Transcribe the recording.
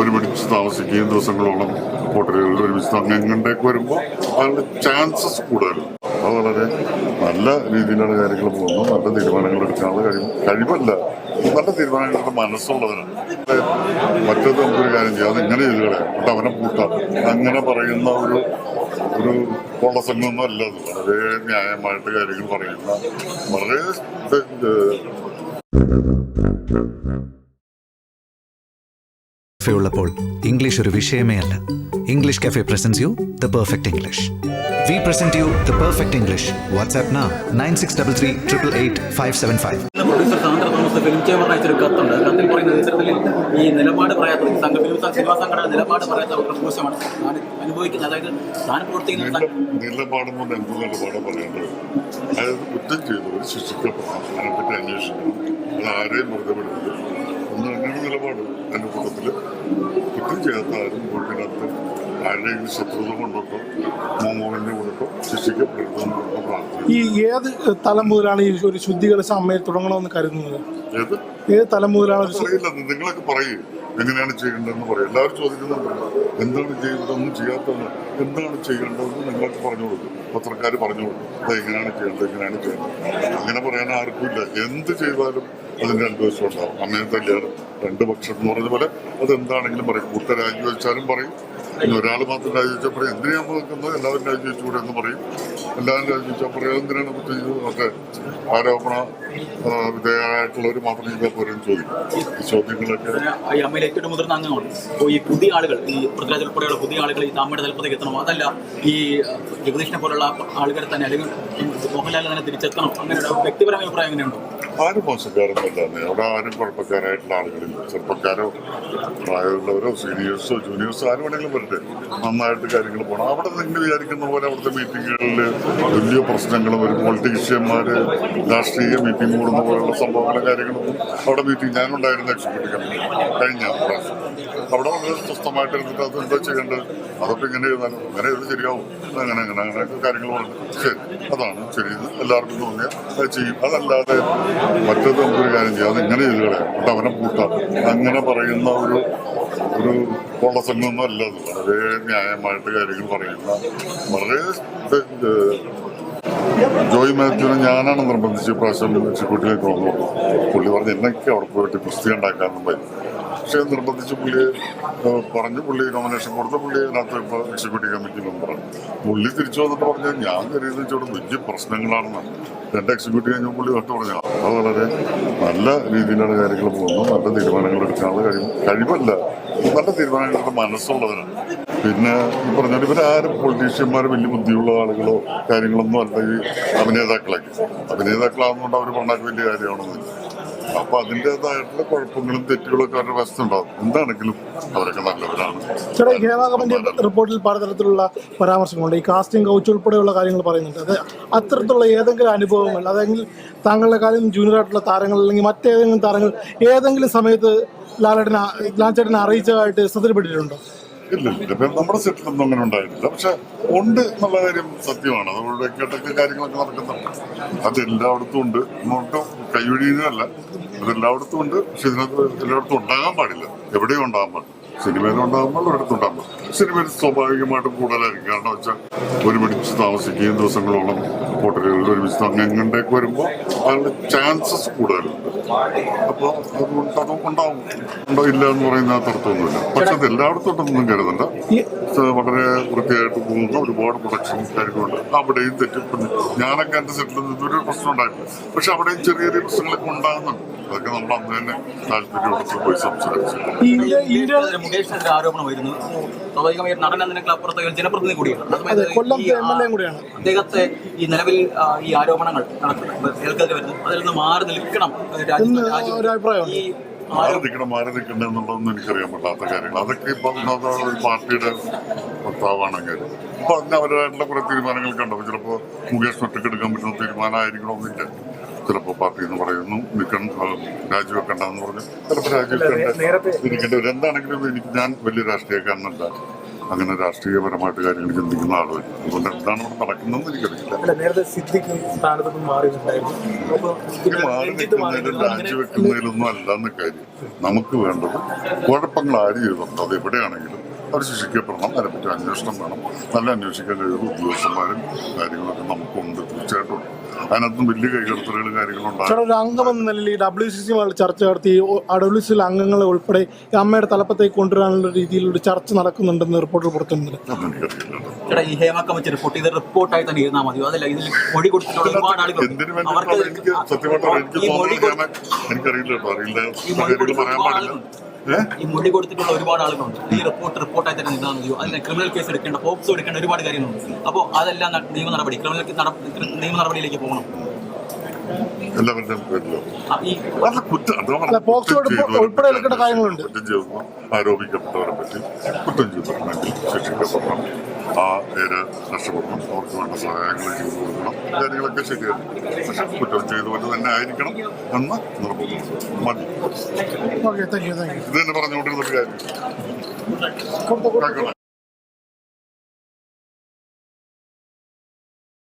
ഒരുമിച്ച് താമസിക്കുകയും ദിവസങ്ങളോളം ഹോട്ടലുകളിൽ ഒരുമിച്ച് അങ്ങനെയൊക്കെ വരുമ്പോൾ അതിന്റെ ചാൻസസ് കൂടുതലും. അത് വളരെ നല്ല രീതിയിലാണ് കാര്യങ്ങൾ പോകുന്നത് നല്ല തീരുമാനങ്ങൾ എടുക്കാനുള്ള കഴിവ് കഴിവല്ല. നല്ല തീരുമാനങ്ങളുടെ മനസ്സുള്ളവരാണ്. മറ്റേത് നമുക്കൊരു കാര്യം ചെയ്യാം. അത് ഇങ്ങനെ ചെയ്ത് കളയാം എന്നിട്ട് അവനെ പൂട്ടാം അങ്ങനെ പറയുന്ന ഒരു ഒരു കൊള്ളസംഘമൊന്നും അല്ല അത്. വളരെ ന്യായമായിട്ട് കാര്യങ്ങൾ പറയുന്ന വളരെ കഫേ ഉള്ളപ്പോൾ ഇംഗ്ലീഷ് ഒരു വിഷയമേ അല്ല. English cafe presents you the perfect English we present you the perfect English WhatsApp നാ nine six double three triple eight five seven five producer Sandra Thomas film chamber അയച്ചൊരു കത്തുണ്ട്. കത്തിൽ പറയുന്നത് ഇത്തരത്തിൽ ഈ നിലപാട് പറയാത്ത ഈ സംഘ ഫിലിം സംഘ- സിനിമാ സംഘടന നിലപാട് പറയാത്ത ഒരു മോശമാണ് താൻ അനുഭവിക്കുന്നത് അതായത് താൻ പ്രവർത്തിക്കുന്ന സംഘ- എന്ത് നിലപാടാണ് പറയേണ്ടത്? അതായത് കുറ്റം ചെയ്തവർ ശിക്ഷിക്കപ്പെടണം. അതിനെപ്പറ്റി അന്വേഷിക്കണം. അത് ആരെയും വെറുതെ എന്റെ കൂട്ടത്തിൽ കുറ്റം ചെയ്യാത്ത ആരും വീട്ടിനകത്ത് ആരുടെയും ശത്രുത കൊണ്ടൊക്കെ മോമോവിന്റെ കൊണ്ടൊക്കെ ശിക്ഷിക്കപ്പെടരുതെന്ന് പ്രാർത്ഥിക്കുന്നു ഈ ഏത് തലം മുതലാണ് ഈ ഒരു ശുദ്ധികളെ അമ്മയെ തുടങ്ങണമെന്ന് കരുതുന്നത്? ഏത്? ഏത് തലം മുതലാണ് അറിയില്ല നിങ്ങളൊക്കെ പറയും. എങ്ങനെയാണ് ചെയ്യേണ്ടതെന്ന് പറയും. എല്ലാവരും ചോദിക്കുന്നുണ്ട്. എന്താണ് ചെയ്യേണ്ടതൊന്നും ചെയ്യാത്തതെന്ന്. എന്താണ് ചെയ്യേണ്ടതെന്ന് നിങ്ങൾക്ക് പറഞ്ഞു കൊടുക്കും. പത്രക്കാർ പറഞ്ഞു കൊടുക്കും. അത് എങ്ങനെയാണ് ചെയ്യേണ്ടത് എങ്ങനെയാണ് ചെയ്യേണ്ടത്. അങ്ങനെ പറയാൻ ആർക്കും ഇല്ല. എന്ത് ചെയ്താലും അതിന്റെ രണ്ട് വശം ഉണ്ടാവും അമ്മയെ തല്ലിയാണ് രണ്ട് പക്ഷം എന്ന് പറഞ്ഞ പോലെ അതെന്താണെങ്കിലും പറയും. കൂട്ട രാജിവെച്ചാലും പറയും. ഇനി ഒരാൾ മാത്രം രാജിവെച്ചാൽ പറയും. എന്തിനാ നമ്മൾ നിൽക്കുന്നത് എല്ലാവരും രാജിവെച്ചുകൂടെ എന്ന് പറയും. എല്ലാവരും രാജിവെച്ചാൽ പറയും. എന്തിനാണ് ഒക്കെ ആരോപണ വിധേയമായിട്ടുള്ളവർ മാത്രം ചെയ്താൽ പോരും ചോദിക്കും. ഈ ചോദ്യങ്ങളൊക്കെ ആളുകൾ ഉൾപ്പെടെയുള്ള പുതിയ ആളുകൾ ഈ ജഗദീഷിനെ പോലുള്ള ആളുകളെ തന്നെ അല്ലെങ്കിൽ മോഹൻലാലിനെ തിരിച്ചെത്തണം. അങ്ങനെ വ്യക്തിപരമായ അഭിപ്രായം എങ്ങനെയുണ്ടോ? ആരും മോശക്കാരൊന്നുമല്ല. അവിടെ ആരും കുഴപ്പക്കാരായിട്ടുള്ള ആളുകളില്ല. ചെറുപ്പക്കാരോ പ്രായമുള്ളവരോ സീനിയേഴ്സോ ജൂനിയേഴ്സോ ആരും വേണമെങ്കിലും വരട്ടെ. നന്നായിട്ട് കാര്യങ്ങൾ പോകണം അവിടെ നിങ്ങൾ വിചാരിക്കുന്ന പോലെ അവിടുത്തെ മീറ്റിങ്ങുകളിൽ വലിയ പ്രശ്നങ്ങൾ വരും പൊളിറ്റീഷ്യന്മാർ രാഷ്ട്രീയ മീറ്റിംഗ് കൂടുന്ന പോലുള്ള സംഭവങ്ങളും കാര്യങ്ങളും അവിടെ മീറ്റിംഗ്. ഞാനുണ്ടായിരുന്ന എക്സിക്യൂട്ടീവ് കഴിഞ്ഞ പ്രാവശ്യം. അവിടെ വളരെ സ്വസ്ഥമായിട്ട് ഇരുന്നിട്ട് അത് എന്താ ചെയ്യേണ്ടത്? അതൊക്കെ ഇങ്ങനെ ചെയ്താലും അങ്ങനെ ഇത് ശരിയാവും. അങ്ങനെ അങ്ങനെ അങ്ങനെയൊക്കെ കാര്യങ്ങൾ പറഞ്ഞു. ശരി അതാണ് ശരി. എല്ലാവർക്കും തോന്നിയാൽ അത് ചെയ്യും. അതല്ലാതെ മറ്റേത് നമുക്കൊരു കാര്യം ചെയ്യാം. അത് ഇങ്ങനെ ചെയ്ത് കളയാം. എന്നിട്ട് അവനെ പൂട്ടാം അങ്ങനെ പറയുന്ന ഒരു ഒരു കൊള്ളസംഘമൊന്നും അല്ല അത്. വളരെ ന്യായമായിട്ട് കാര്യങ്ങൾ പറയുന്ന വളരെ ജോയ് മാത്യുവിനെ ഞാനാണ് നിർബന്ധിച്ച് പ്രാവശ്യം എക്സിക്യൂട്ടീവിലേക്ക് വന്നു. പുള്ളി പറഞ്ഞ് എന്നൊക്കെ അവിടെ പോയിട്ട് പുസ്തകം ഉണ്ടാക്കാനും പറയും പക്ഷേ നിർബന്ധിച്ച് പുള്ളി പറഞ്ഞ് പുള്ളി നോമിനേഷൻ കൊടുത്ത പുള്ളി അതിനകത്ത് ഇപ്പോൾ എക്സിക്യൂട്ടീവ് കമ്മിറ്റി മെമ്പറാണ് പുള്ളി തിരിച്ചു വന്നിട്ട് പറഞ്ഞാൽ ഞാൻ കരുതുന്ന വെച്ചോട് വലിയ പ്രശ്നങ്ങളാണെന്ന്. എന്റെ എക്സിക്യൂട്ടീവ് കഴിഞ്ഞ പുള്ളി ഒറ്റ പറഞ്ഞു അത് വളരെ നല്ല രീതിയിലാണ് കാര്യങ്ങൾ പോകുന്നത്. നല്ല തീരുമാനങ്ങൾ എടുക്കാനുള്ള കഴിവ് കഴിവല്ല നല്ല തീരുമാനങ്ങളുടെ മനസ്സുള്ളവരാണ് പിന്നെ പറഞ്ഞാൽ ഇവരാരും പൊളിറ്റീഷ്യന്മാർ വലിയ ബുദ്ധിയുള്ള ആളുകളോ കാര്യങ്ങളൊന്നും അല്ല ഈ അഭിനേതാക്കളൊക്കെ. അഭിനേതാക്കളാകുന്നതുകൊണ്ട് അവർ പറഞ്ഞാൽ വലിയ കാര്യമാണെന്നില്ല അപ്പൊ അതിന്റെതായിട്ടുള്ള കുഴപ്പങ്ങളും തെറ്റുകളൊക്കെ അവരുടെ വശത്തുണ്ടാവും. എന്താണെങ്കിലും അവരൊക്കെ നല്ലവരാണ്. റിപ്പോർട്ടിൽ പലതരത്തിലുള്ള പരാമർശങ്ങളുണ്ട്. ഈ കാസ്റ്റിംഗ് കൗച്ച് ഉൾപ്പെടെയുള്ള കാര്യങ്ങൾ പറയുന്നുണ്ട്. അത് അത്തരത്തിലുള്ള ഏതെങ്കിലും അനുഭവങ്ങൾ അതെങ്കിൽ താങ്കളുടെ കാര്യം ജൂനിയർ ആയിട്ടുള്ള താരങ്ങൾ അല്ലെങ്കിൽ മറ്റേതെങ്കിലും താരങ്ങൾ ഏതെങ്കിലും സമയത്ത് ലാലേട്ടനെ ലാൽച്ചേട്ടനെ അറിയിച്ചതായിട്ട് ശ്രദ്ധയിൽപ്പെട്ടിട്ടുണ്ടോ? ഇല്ല നമ്മുടെ സെറ്റിലൊന്നും അങ്ങനെ ഉണ്ടായിട്ടില്ല പക്ഷെ ഉണ്ട് എന്നുള്ള കാര്യം സത്യമാണ്. അതുകൊണ്ട് കേട്ടൊക്കെ കാര്യങ്ങളൊക്കെ നടക്കുന്നുണ്ട്. അത് എല്ലായിടത്തും ഉണ്ട്. ഇങ്ങോട്ടും കൈവഴിയുന്നതല്ല അതെല്ലായിടത്തും ഉണ്ട്. പക്ഷെ ഇതിനകത്ത് എല്ലായിടത്തും ഉണ്ടാകാൻ പാടില്ല. എവിടെയും ഉണ്ടാകാൻ പാടില്ല. സിനിമയിൽ ഉണ്ടാകുമ്പോൾ ഒരിടത്തും ഉണ്ടാകാൻ പാടില്ല. സിനിമയിൽ സ്വാഭാവികമായിട്ടും കൂടുതലായിരിക്കും. കാരണം വെച്ചാൽ ഒരുമിച്ച് താമസിക്കുകയും ദിവസങ്ങളോളം ഹോട്ടലുകളിൽ ഒരുമിച്ച് അങ്ങനെ വരുമ്പോൾ അതിനുള്ള ചാൻസസ് കൂടുതലുണ്ട്. അപ്പോൾ അത് ഉണ്ടാവും ഉണ്ടോ ഇല്ല എന്ന് പറയുന്ന അർത്ഥമൊന്നുമില്ല പക്ഷെ അത് എല്ലായിടത്തോട്ടൊന്നും കരുതണ്ട. വളരെ വൃത്തിയായിട്ട് പോകുന്ന ഒരുപാട് പ്രൊഡക്ഷൻ കാര്യങ്ങളുണ്ട് അവിടെയും തെറ്റിപ്പുണ്ട് ഞാനൊക്കെ എന്റെ സെറ്റിൽ നിന്ന് ഒരു പ്രശ്നം ഉണ്ടായിട്ടില്ല. പക്ഷെ അവിടെയും ചെറിയ ചെറിയ പ്രശ്നങ്ങളൊക്കെ ഉണ്ടാകുന്നുണ്ട്. അതൊക്കെ നമ്മൾ അന്ന് തന്നെ താല്പര്യമെടുത്ത് പോയി സംസാരിച്ചു. മുകേഷിനെതിരെ ആരോപണം വരുന്നു. സ്വാഭാവികമായി നടൻ എന്നതിനേക്കാൾ അപ്പുറത്ത് ജനപ്രതിനിധി കൂടിയാണ്. അദ്ദേഹത്തെ ഈ നിലവിൽ ഈ ആരോപണങ്ങൾ നടക്കുന്നത് കേൾക്കാതെ വരുന്നു. അതിൽ നിന്ന് മാറി നിൽക്കണം. രാജ്യം- ഒരു അഭിപ്രായമുണ്ട്. ഈ മാറി നിൽക്കണം മാറി നിൽക്കണം എന്നുള്ളതൊന്നും എനിക്കറിയാൻ പറ്റാത്ത കാര്യങ്ങൾ അതൊക്കെ ഇപ്പം പാർട്ടിയുടെ വക്താവാണെങ്കിൽ അപ്പൊ അതിന് അവരായിട്ടുള്ള കുറെ തീരുമാനങ്ങൾ ഉണ്ടാവും ചിലപ്പോൾ മുകേഷ് ഒറ്റയ്ക്ക് എടുക്കാൻ പറ്റുന്ന തീരുമാനമായിരിക്കണമെന്നില്ല ചിലപ്പോൾ പാർട്ടി എന്ന് പറയുന്നു നിൽക്കണം രാജിവെക്കണ്ടെന്ന് പറഞ്ഞു ചിലപ്പോൾ രാജിവെക്കണ്ട. ഇരിക്കേണ്ടി എന്താണെങ്കിലും എനിക്ക് ഞാൻ വലിയ രാഷ്ട്രീയക്കാരനല്ല. അങ്ങനെ രാഷ്ട്രീയപരമായിട്ട് കാര്യങ്ങൾ ചിന്തിക്കുന്ന ആളുകൾ. അതുകൊണ്ട് എന്താണ് ഇവിടെ നടക്കുന്നതെന്ന് എനിക്കറിയില്ല. നേരത്തെ സിദ്ദിഖ് സ്ഥാനത്ത് നിന്ന് മാറി രാജിവെക്കുന്നതിലൊന്നും അല്ലെന്ന് കാര്യം നമുക്ക് വേണ്ടത് കുഴപ്പങ്ങൾ ആര് ചെയ്തിട്ടുണ്ട് അത് എവിടെയാണെങ്കിലും അവർ ശിക്ഷിക്കപ്പെടണം. അതിനെപ്പറ്റി അന്വേഷണം വേണം. നല്ല അന്വേഷിക്കാൻ കഴിയുന്ന ഉദ്യോഗസ്ഥന്മാരും കാര്യങ്ങളൊക്കെ നമുക്കുണ്ട്. തീർച്ചയായിട്ടും അതിനകത്തും വലിയ കൈകടത്തലുകളും കാര്യങ്ങളും ഉണ്ടാകും ചേട്ടാ ഒരു അംഗം എന്ന നിലയിൽ ഈ ഡബ്ല്യു സി സി ചർച്ച നടത്തി ആ ഡബ്ല്യു സി അംഗങ്ങളെ ഉൾപ്പെടെ അമ്മയുടെ തലപ്പത്തേക്ക് കൊണ്ടുവരാനുള്ള രീതിയിൽ ഒരു ചർച്ച നടക്കുന്നുണ്ടെന്ന് റിപ്പോർട്ടിൽ എനിക്കറിയില്ല. ഈ ഹേമ കമ്മിറ്റി റിപ്പോർട്ട് ഇത് റിപ്പോർട്ടായി തന്നെ ഇരുന്നാൽ മതിയോ? അതല്ല ഇതിൽ മൊഴി കൊടുത്തിട്ടുള്ള ഒരുപാട് ആളുകൾ എനിക്കറിയില്ല കേട്ടോ അറിയില്ല. പറയാൻ പാടില്ല. ഈ മൊഴി കൊടുത്തിട്ടുള്ള ഒരുപാട് ആളുകളുണ്ട്. ഈ റിപ്പോർട്ട് റിപ്പോർട്ടായി തന്നെ നിന്നാൽ അതിന് ക്രിമിനൽ കേസ് എടുക്കേണ്ട പോക്സോ എടുക്കേണ്ട ഒരുപാട് കാര്യങ്ങളുണ്ട്. അപ്പോൾ അതെല്ലാം നിയമ നടപടി ക്രിമിനൽ നിയമ നടപടിയിലേക്ക് പോകണം. എല്ലാവരുടെയും പേരിലോ അത് കുറ്റം ഉൾപ്പെടെ എടുക്കേണ്ട കാര്യങ്ങളുണ്ട്. കുറ്റം ചെയ്തു ആരോപിക്കപ്പെട്ടവരെ പറ്റി കുറ്റം ചെയ്തിട്ടുണ്ടെങ്കിൽ ശിക്ഷിക്കപ്പെടണം. ആ പേര് രക്ഷപ്പെടണം അവർക്ക് വേണ്ട സഹായങ്ങൾ ചെയ്തു കൊടുക്കണം. കാര്യങ്ങളൊക്കെ ശരിയാണ് പക്ഷെ കുറ്റം ചെയ്തുകൊണ്ട് തന്നെ ആയിരിക്കണം എന്ന് നിർബന്ധം. മതി. ഇത് തന്നെ പറഞ്ഞുകൊണ്ടിരുന്നൊരു കാര്യം.